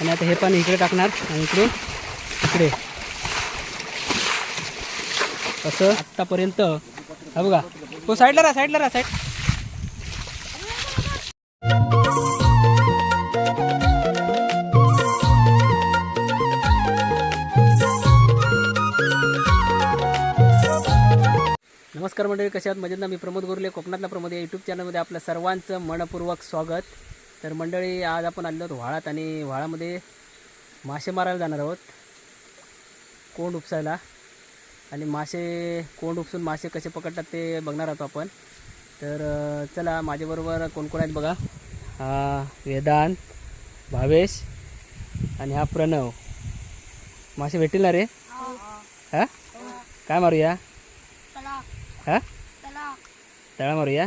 आणि आता हे पाणी इकडे टाकणार आणि इकडून इकडे. असं आत्तापर्यंत. हा बघा. तो साईडला राहा साईडला राहा साईड. नमस्कार मंडळी कशा आहात? मजेंदा ना? मी प्रमोद गोरले कोकणातला प्रमोद या यूट्यूब चॅनलमध्ये आपलं सर्वांचं मनपूर्वक स्वागत. तर मंडळी आज आपण आलो आहोत व्हाळात आणि व्हाळामध्ये मासे मारायला जाणार आहोत. कोंड उपसायला. आणि मासे कोंड उपसून मासे कसे पकडतात ते बघणार आहोत आपण. तर चला माझ्याबरोबर कोण कोण आहेत बघा. हा वेदांत भावेश आणि हा प्रणव. मासे भेटतील ना रे? हा? काय मारूया? हा? तळा मारूया?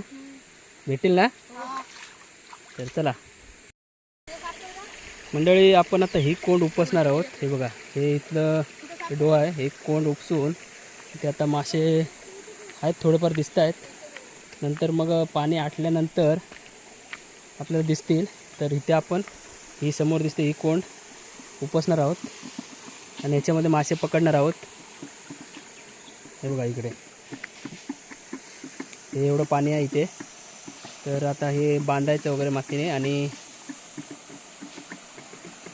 भेटेल ना? तर चला. मंडळी आपण आता ही कोंड उपसणार आहोत. हे बघा हे इथलं हे डो आहे. हे कोंड उपसून ते आता मासे आहेत थोडेफार दिसत आहेत. नंतर मग पाणी आटल्यानंतर आपल्याला दिसतील. तर इथे आपण ही समोर दिसते ही कोंड उपसणार आहोत. आणि याच्यामध्ये मासे पकडणार आहोत. हे बघा इकडे. हे एवढं पाणी आहे इथे. तर आता हे बांधायचं वगैरे मातीने आणि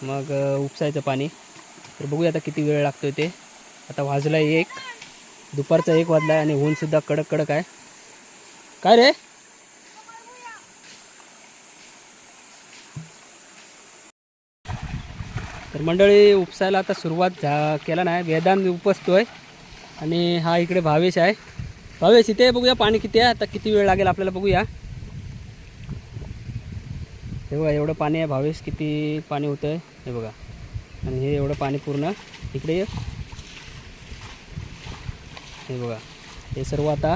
मग उपसायचं पाणी. तर बघूया आता किती वेळ लागतो ते. आता वाजला एक दुपारचा एक वाजला आहे आणि ऊनसुद्धा कडक कडक आहे. काय रे? तर मंडळी उपसायला आता सुरुवात झा केला नाही. वेदांत उपसतोय आणि हा इकडे भावेश आहे. भावेश इथे बघूया पाणी किती आहे. आता किती वेळ लागेल आपल्याला बघूया. तेव्हा एवढं पाणी आहे भावेश किती पाणी होतं आहे हे बघा. आणि हे एवढं पाणी पूर्ण इकडे ये. हे बघा. हे सर्व आता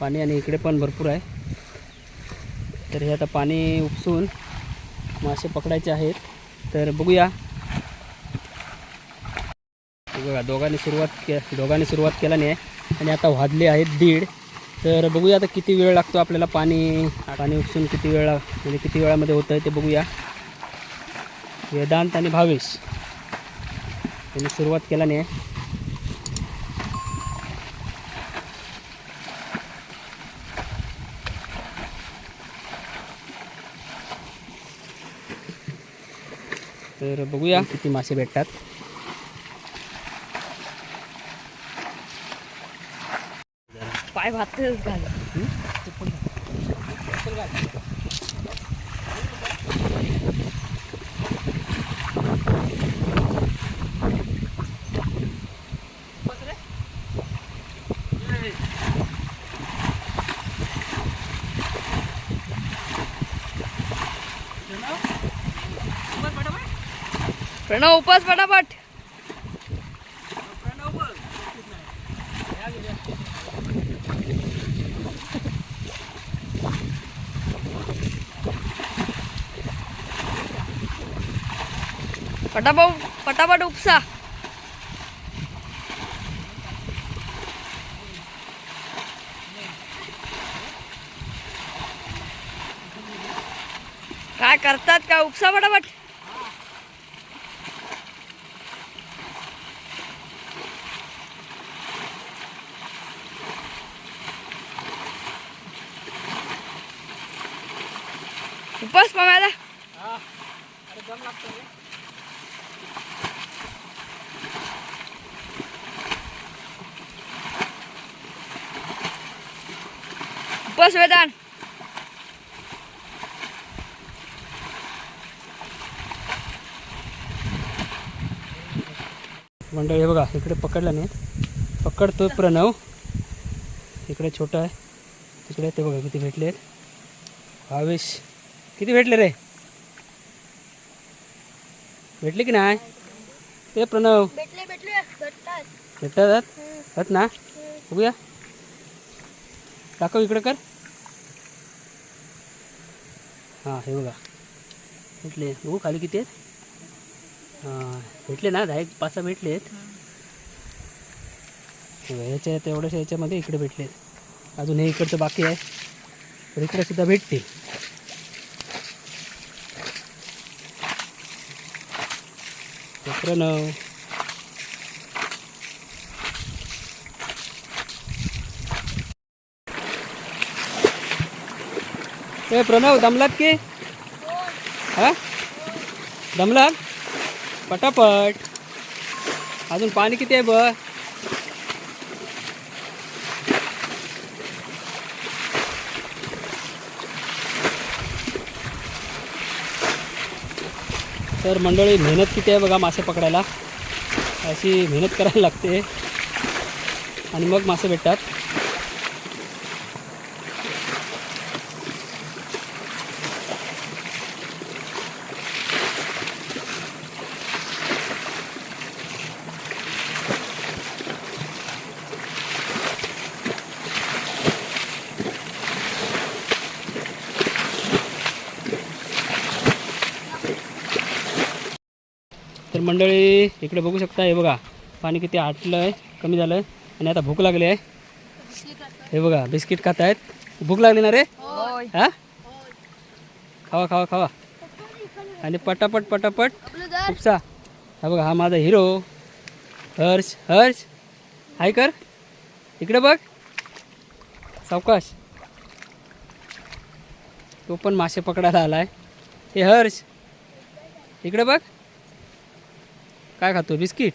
पाणी आणि इकडे पण भरपूर आहे. तर हे आता पाणी उपसून मासे पकडायचे आहेत. तर बघूया. हे बघा दोघांनी सुरुवात के दोघांनी सुरुवात केला नाही. आणि आता वाजले आहेत दीड. तर बघूया आता किती वेळ लागतो आपल्याला पाणी पाणी उपसून किती वेळ म्हणजे किती वेळामध्ये होतं ते बघूया. वेदांत आणि भावेश यांनी सुरुवात केला नाही तर बघूया किती मासे भेटतात. पाय घाल प्रणव उपास फटाफट पटापट पटापट उपसा. काय करतात का? उपसा पटापट. उपास वेदान मंडळी हे बघा इकडे पकडला नाही. पकडतो प्रणव इकडे छोटा आहे. तिकडे ते बघा किती भेटले भावेश किती भेटले रे? भेटले की नाही? ते प्रणव. भेटले भेटले. भेटतात. आहेत ना? बघूया. दाखव इकडे कर. हां हे बघा. भेटले. बघू खाली किती आहेत. हां भेटले ना दहा एक पाच सहा भेटले आहेत. ह्याच्या तेवढ्याशा ह्याच्यामध्ये इकडे भेटले आहेत. अजून हे इकडचं बाकी आहे. तर इकडे सुद्धा भेटतील. नऊ. ए प्रणव दमलात की? हा? दमलात? पटापट. अजून पाणी किती आहे ब तर मंडळी मेहनत किती आहे बघा मासे पकडायला. अशी मेहनत करायला लागते. आणि मग मासे भेटतात. मंडळी इकडे बघू शकता हे बघा. पाणी किती आटलं आहे कमी झालं आहे आणि आता भूक लागली आहे. हे बघा बिस्किट खात आहेत. भूक लागली ना रे? हा? खावा खावा खावा. आणि पटापट पटापट. उपसा. हा बघा हा माझा हिरो. हर्ष हर्ष. हाय कर. इकडे बघ. सावकाश. तो पण मासे पकडायला आलाय. हे हर्ष. इकडे बघ. काय खातो? बिस्किट?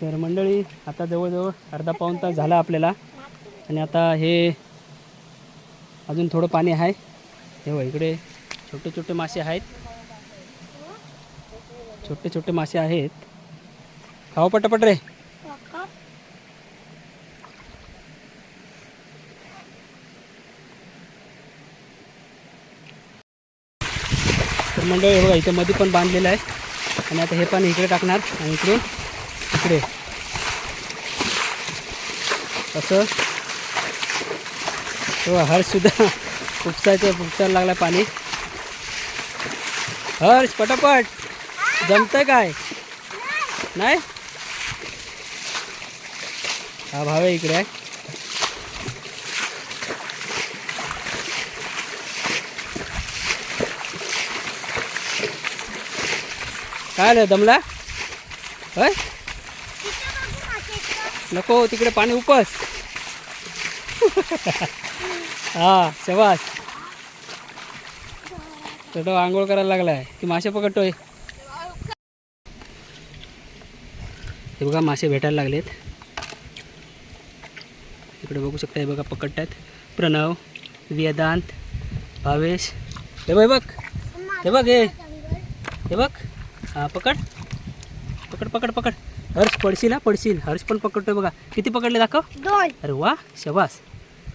तर मंडळी आता जवळजवळ अर्धा पाऊण तास झाला आपल्याला. आणि आता हे अजून थोडं पाणी आहे. हे इकडे छोटे छोटे मासे आहेत. छोटे छोटे मासे आहेत. खाओ पटापट रे. मंडळ हे बघा इथे मध्ये पण बांधलेलं आहे. आणि आता हे पण इकडे टाकणार आणि इकडे इकडे. असं. हो, तेव्हा हर्षसुद्धा उपसायचं उपसायला लागला पाणी. हर्ष पटापट. जमतंय काय? नाही? हा भाव आहे इकडे आहे. काय आलं दमला? होय? नको तिकडे पाणी उपस. हा शबास. तो आंघोळ करायला लागलाय. की मासे पकडतोय. हे बघा मासे भेटायला लागलेत. इकडे बघू शकता हे बघा पकडतायत. प्रणव वेदांत भावेश. हे बघ हे बघ. हे बघ हे. हे बघ. हा पकड. पकड पकड पकड. हर्ष पडशील हा पडशील. हर्ष पण पकडतोय बघा. किती पकडले दाखव? दोन. अरे वा शबास.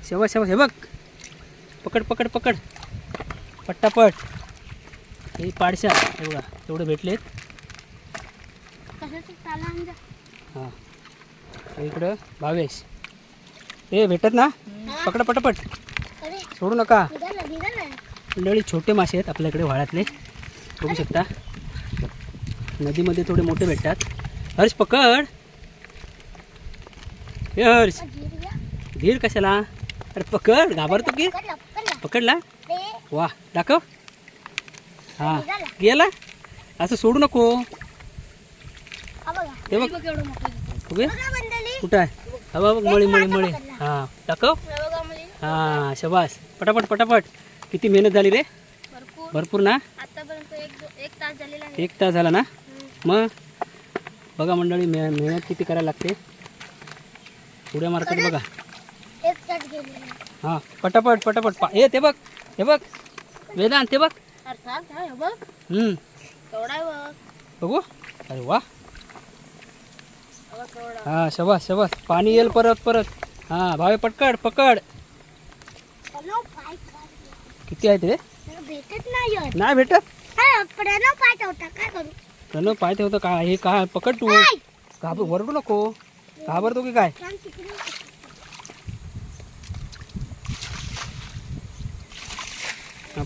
शबास शबास. हे बघ. पकड पकड पकड. पट्टापट. हे पाडशा. हे बघा तेवढे भेटलेत. हां. इकडं भावेश. हे भेटत ना? पकड पटापट. सोडू नका. मंडळी छोटे मासे आहेत आपल्याकडे वाळ्यातले. बघू शकता. नदीमध्ये थोडे मोठे भेटतात. हर्ष पकड. हे हर्ष. धीर कशाला? अरे पकड. घाबरतो की? पकडला? वा दाखव. हां. गेला? असं सोडू नको. हे बघ. कुठं आहे? हा बघ मळी मळी मळी. हां दाखव. हां शबास. पटापट पटापट. किती मेहनत झाली रे. भरपूर. ना? आतापर्यंत एक एक तास झालेला आहे एक तास झाला ना? मग बघा मंडळी मे मेहनत किती करायला लागते. उड्या मारतात बघा. हां पटापट पटापट. पा हे ते बघ हे बघ. वेदांत ते बघ. हम्म, बघ. अरे वा. हां शबास शबास. पाणी येईल परत परत. हां भावे पटकड पकड. किती आहे ते? भेटत नाही भेटत? पाठवता काय करू? प्रणव पाय ठेवतो काय हे काय? पकड तू. घाबर वरडू नको? घाबरतो की काय?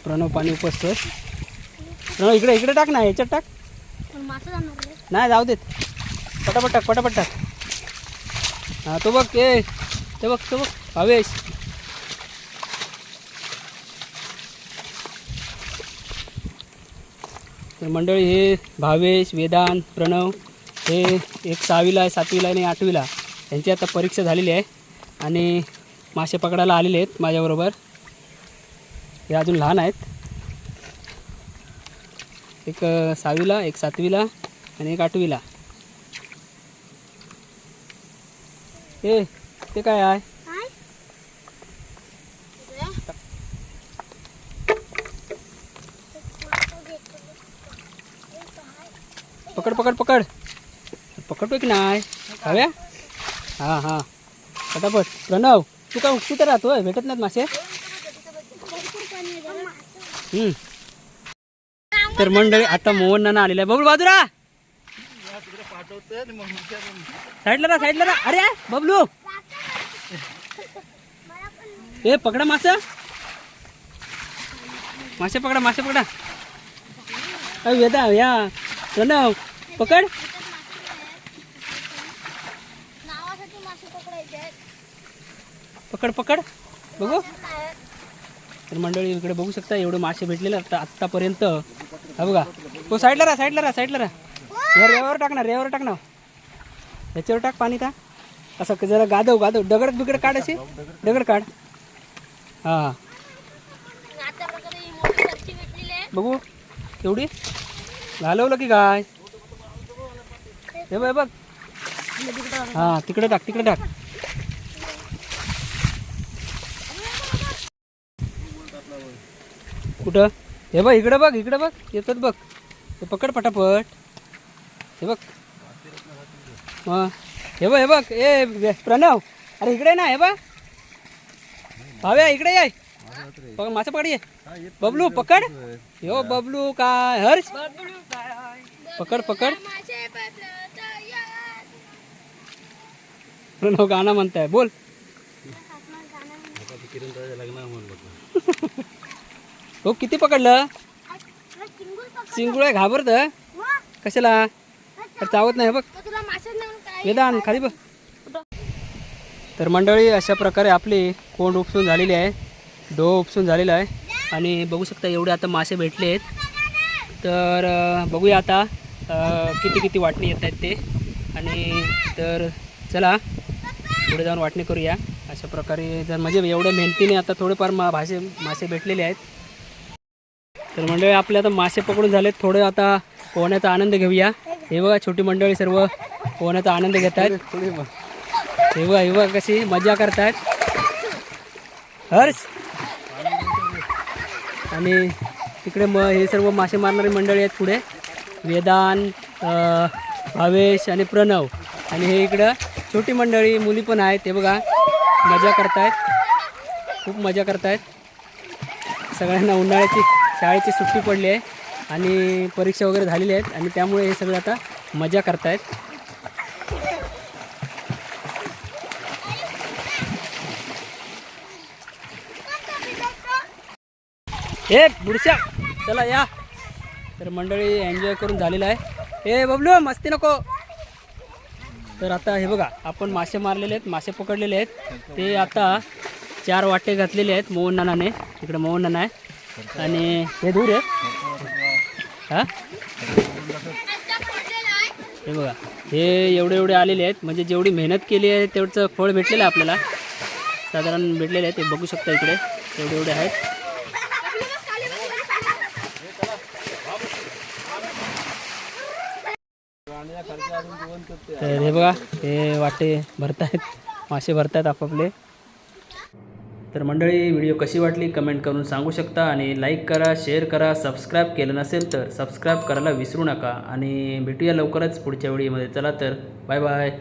प्रणव पाणी उपसतोय प्रणव इकडे इकडे टाक ना याच्यात टाक. नाही जाऊ देत. पटापट टाक पटापट टाक. हा तो बघ ए ते बघ तो बघ. भावेश मंडळी हे भावेश वेदांत प्रणव हे एक सहावीला आहे सातवीला आहे आणि आठवीला यांची आता परीक्षा झालेली आहे आणि मासे पकडायला आलेले आहेत माझ्याबरोबर. हे अजून लहान आहेत. एक सहावीला एक सातवीला आणि एक आठवीला. ए ते काय आहे काय पकड पकड पकड. पकडतो की नाही? हव्या? हां हां. फटाफट प्रणव तू काय उपटी तर राहतोय भेटत नाहीत मासे. हम्म. तर मंडळी आता मोहन नाना आलेला आहे. बबलू बाजूला. साईडला रा साईडला रा अरे बबलू. ए पकडा मासा. मासे पकडा मासे पकडा. अरे वेदा या. प्रणव. पकड. पकड पकड. बघू. तर मंडळी इकडे बघू शकता एवढे मासे भेटलेले आता आत्तापर्यंत हा बघा. हो साईडला राहा साईडला राहा साईडला राहा. या रेवावर टाक ना रेवावर टाक ना. टाक पाणी का? असं जरा गादव गादव. दगड बिगड काढ असे दगड काढ. हां. बघू. एवढी? घालवलं की काय? हे बघ हे बघ. हां तिकडे टाक तिकडे टाक. कुठं? हे बघ इकडे बघ इकडे बघ. येतात बघ. हे पकड पटापट. हे बघ. हां. हे बघ हे बघ. ए प्रणव. अरे इकडे ना हे बघ. भाव्या इकडे ये. मासे पकड ये. बबलू पकड. यो बबलू काय हर्ष? पकड पकड. प्रणव हो गाणं म्हणताय. बोल. हो किती पकडलं? चिंगुळ आहे घाबरत. कशाला? चावत नाही बघ. वेदान खाली बघ. तर मंडळी अशा प्रकारे आपली कोंड उपसून झालेली आहे. डो उपसून झालेला आहे. आणि बघू शकता एवढे आता मासे भेटले आहेत तर बघूया आता किती किती वाटणी येत आहेत ते. आणि तर चला. पुढे जाऊन वाटणी करूया. अशा प्रकारे जर म्हणजे एवढ्या मेहनतीने आता थोडेफार मा भाषे मासे भेटलेले आहेत. तर मंडळी आपले आता मासे पकडून झालेत. थोडं आता पोहण्याचा आनंद घेऊया. हे बघा छोटी मंडळी सर्व पोहण्याचा आनंद घेत आहेत. हे बघा हे बघा कशी मजा करतायत. हर्ष! आणि तिकडे म हे सर्व मासे मारणारी मंडळी आहेत पुढे. वेदान भावेश आणि प्रणव. आणि हे इकडं छोटी मंडळी मुली पण आहेत. ते बघा मजा करतायत. खूप मजा करतायत. सगळ्यांना उन्हाळ्याची शाळेची सुट्टी पडली आहे आणि परीक्षा वगैरे झालेली आहेत आणि त्यामुळे हे सगळे आता मजा करतायत. ए बुडशा चला या. तर मंडळी एन्जॉय करून झालेलं आहे. ए बबलू मस्ती नको. तर आता हे बघा आपण मासे मारलेले आहेत मासे पकडलेले आहेत. ते आता चार वाटे घातलेले आहेत मोहन नानाने. इकडे मोहन नाना आहे. आणि हे दूर आहे. हां? हे बघा हे एवढे एवढे आलेले आहेत. म्हणजे जेवढी मेहनत केली आहे तेवढचं फळ भेटलेलं आहे आपल्याला. साधारण भेटलेले आहे ते बघू शकता इकडे. एवढे एवढे आहेत. तर हे बघा हे वाटे भरतायत मासे भरतायत आपापले. तर मंडळी व्हिडिओ कशी वाटली कमेंट करून सांगू शकता आणि लाईक करा शेअर करा सबस्क्राईब केलं नसेल तर सबस्क्राईब करायला विसरू नका. आणि भेटूया लवकरच पुढच्या व्हिडिओमध्ये. चला तर बाय बाय